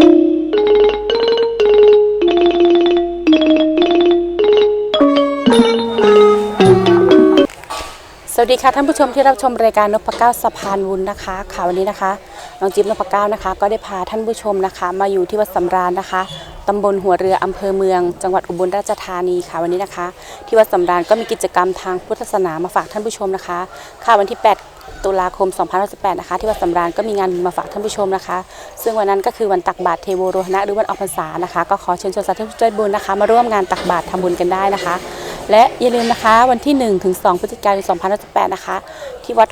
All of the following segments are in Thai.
สวัสดีค่ะท่านผู้ชมที่รับชมรายการนพเก้าสะพานวุ้นนะคะค่ะวันนี้นะคะน้องจิ๊บนพเก้านะคะ ก็ได้พาท่านผู้ชมนะคะ มาอยู่ที่วัดสำราญนะคะ ตำบลหัวเรืออำเภอเมือง จังหวัดอุบลราชธานีค่ะวันนี้นะคะ ที่วัดสำราญก็มีกิจกรรมทางพุทธศาสนามาฝากท่านผู้ชมนะคะ ค่ะวันที่ 8 ตุลาคม2518 นะคะ ที่วัดสำราญก็มีงานมาฝากท่านผู้ชมนะคะ ซึ่งวันนั้นก็คือวันตักบาตรเทโวโรหณะหรือวันออกพรรษานะคะ ก็ขอเชิญชวนสาธุชนใจบุญนะคะ มาร่วมงานตักบาตรทำบุญกันได้นะคะ และอย่าลืมนะคะวันที่1ถึง2พฤศจิกายน2518 นะคะ ที่วัด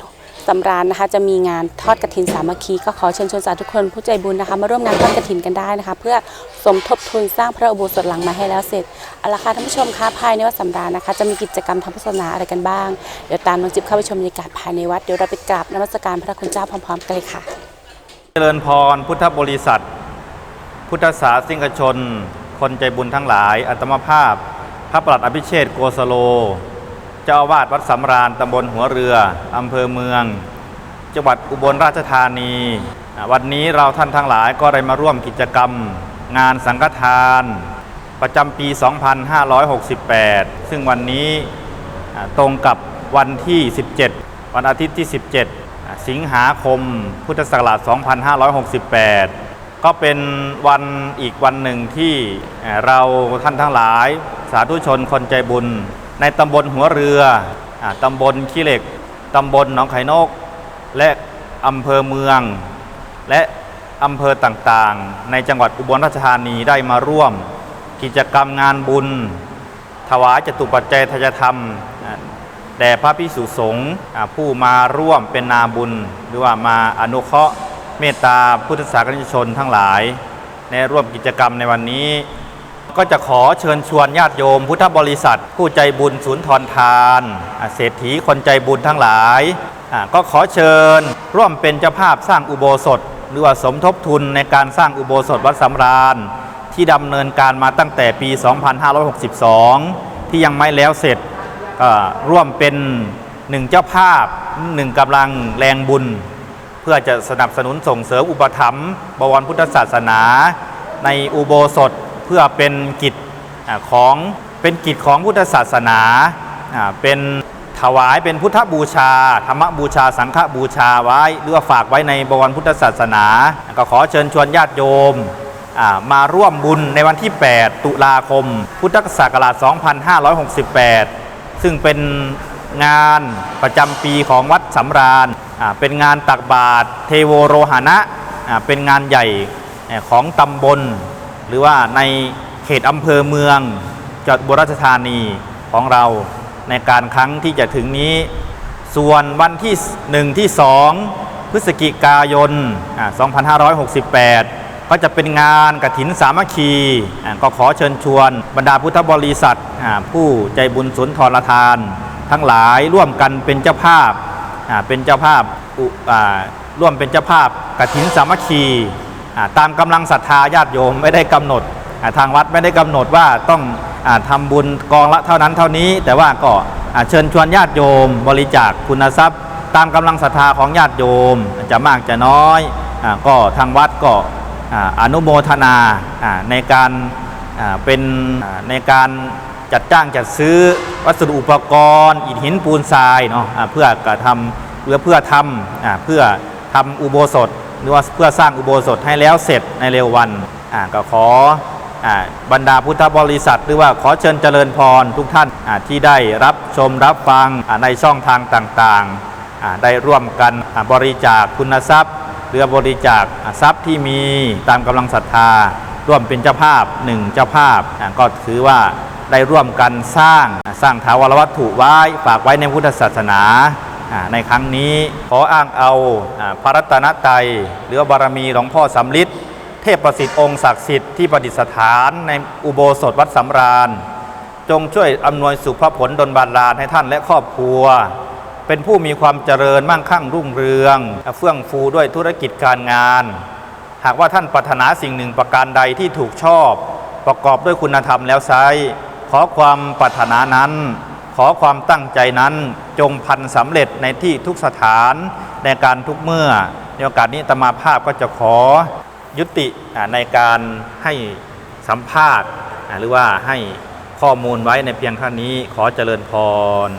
สำราญนะคะ จะมีงานทอดกระถินสามัคคีก็ขอเชิญชวนสาธุชนผู้ใจบุญนะคะ มาร่วมงานทอดกระถินกันได้นะคะ เพื่อสมทบทุนสร้างพระอุโบสถหลังมาให้แล้วเสร็จเอาละค่ะท่านผู้ชมคะภายในวัดสำราญนะคะ จะมีกิจกรรมทางพุทธศาสนาอะไรกันบ้างเดี๋ยวตามน้องจิ๊บเข้าไปชมบรรยากาศภายในวัดเดี๋ยวเราไปกราบนมัสการพระคุณเจ้าพร้อมๆกันเลยค่ะ เจริญพรพุทธบริษัท พุทธศาสนิกชน คนใจบุญทั้งหลาย อัตมภาพ พระประหลัดอภิเชษโกสโล เจ้าอาวาสวัดสำราญตำบลหัวเรืออำเภอเมือง จังหวัดอุบลราชธานี วันนี้เราท่านทั้งหลายก็ได้มาร่วมกิจกรรม งานสังฆทาน ประจำปี 2568 ซึ่งวันนี้ตรงกับวันที่ 17 วันอาทิตย์ที่ 17 สิงหาคม พุทธศักราช 2568 ก็เป็นวันอีกวันหนึ่งที่เราท่านทั้งหลาย สาธุชนคนใจบุญ ในตำบลหัวเรืออตำบลขี้เหล็ก ตำบลหนองไข่นก และอำเภอเมือง และอำเภอต่างๆ ในจังหวัดอุบลราชธานีได้มาร่วม กิจกรรมงานบุญ ถวายจตุปัจจัยทายธรรมแด่พระพิสุสงฆ์ผู้มาร่วมเป็นนาบุญ หรือว่ามาอนุเคราะห์เมตตาพุทธศาสนิกชนทั้งหลาย ในร่วมกิจกรรมในวันนี้ ก็จะขอเชิญชวนญาติโยม พุทธบริษัท ผู้ใจบุญศูนย์ทรทานเศรษฐีคนใจบุญทั้งหลายก็ขอเชิญร่วมเป็นเจ้าภาพสร้างอุโบสถ หรือว่าสมทบทุนในการสร้างอุโบสถวัดสำราญ ที่ดำเนินการมาตั้งแต่ปี 2562 ที่ยังไม่แล้วเสร็จก็ร่วมเป็นหนึ่งเจ้าภาพหนึ่งกำลังแรงบุญ เพื่อจะสนับสนุนส่งเสริมอุปถัมภ์บวรพุทธศาสนา ในอุโบสถ เพื่อเป็นกิจของเป็นกิจของพุทธศาสนาเป็นถวายเป็นพุทธบูชา ธรรมบูชา สังฆบูชาไว้หรือว่าฝากไว้ในบวรพุทธศาสนา ก็ขอเชิญชวนญาติโยมมาร่วมบุญในวันที่ 8 ตุลาคม พุทธศักราช 2568 ซึ่งเป็นงานประจำปีของวัดสำราญ เป็นงานตักบาตรเทโวโรหณะอ่าเป็นงานใหญ่ของตำบล หรือว่าในเขตอำเภอเมืองจังหวัดบุรีราชธานีของเราในการครั้งที่จะถึงนี้ ส่วนวันที่1ที่2พฤศจิกายน 2568 ก็จะเป็นงานกฐินสามัคคี ก็ขอเชิญชวนบรรดาพุทธบริษัท ผู้ใจบุญสุนทรทาน ทั้งหลายร่วมกันเป็นเจ้าภาพเป็นเจ้าภาพร่วมเป็นเจ้าภาพกฐินสามัคคี ตามกำลังศรัทธาญาติโยมไม่ได้กำหนด ทางวัดไม่ได้กำหนดว่าต้องอาทำบุญกองละเท่านั้นเท่านี้ แต่ว่าก็เชิญชวนญาติโยม บริจาคคุณทรัพย์ ตามกำลังศรัทธาของญาติโยมจะมากจะน้อยอก็ทางวัดก็อนุโมทนาในการเป็นในการจัดจ้างจัดซื้อวัสดุอุปกรณ์อิฐหินปูนทรายเนาะเพื่อกระทำเพื่อเพื่อทำเพื่อทำอุโบสถ หรือว่าเพื่อสร้างอุโบสถให้แล้วเสร็จในเร็ววันอ่าก็ขออ่าบรรดาพุทธบริษัท หรือว่าขอเชิญเจริญพรทุกท่านอ่าที่ได้รับชมรับฟังอ่าในช่องทางต่างๆอ่าได้ร่วมกันอ่าบริจาคคุณทรัพย์ หรือบริจาคทรัพย์ที่มีตามกำลังศรัทธา ร่วมเป็นเจ้าภาพหนึ่งเจ้าภาพอ่าก็ถือว่าได้ร่วมกันสร้างสร้างถาวรวัตถุไว้ฝากไว้ในพุทธศาสนา ในครั้งนี้ขออ้างเอาพระรัตนตรัยหรือบารมีหลวงพ่อสำลิดเทพประสิทธิ์องค์ศักดิ์สิทธิ์ที่ประดิษฐานในอุโบสถวัดสำราญ จงช่วยอำนวยสุขผลดลบาลานให้ท่านและครอบครัว เป็นผู้มีความเจริญมั่งคั่งรุ่งเรือง เฟื่องฟูด้วยธุรกิจการงาน หากว่าท่านปรารถนาสิ่งหนึ่งประการใดที่ถูกชอบ ประกอบด้วยคุณธรรมแล้วไซร้ขอความปรารถนานั้น ขอความตั้งใจนั้นจงพันสำเร็จในที่ทุกสถานในการทุกเมื่อ ในโอกาสนี้ตมาภาพก็จะขอยุติในการให้สัมภาษณ์ หรือว่าให้ข้อมูลไว้ในเพียงเท่านี้ขอเจริญพร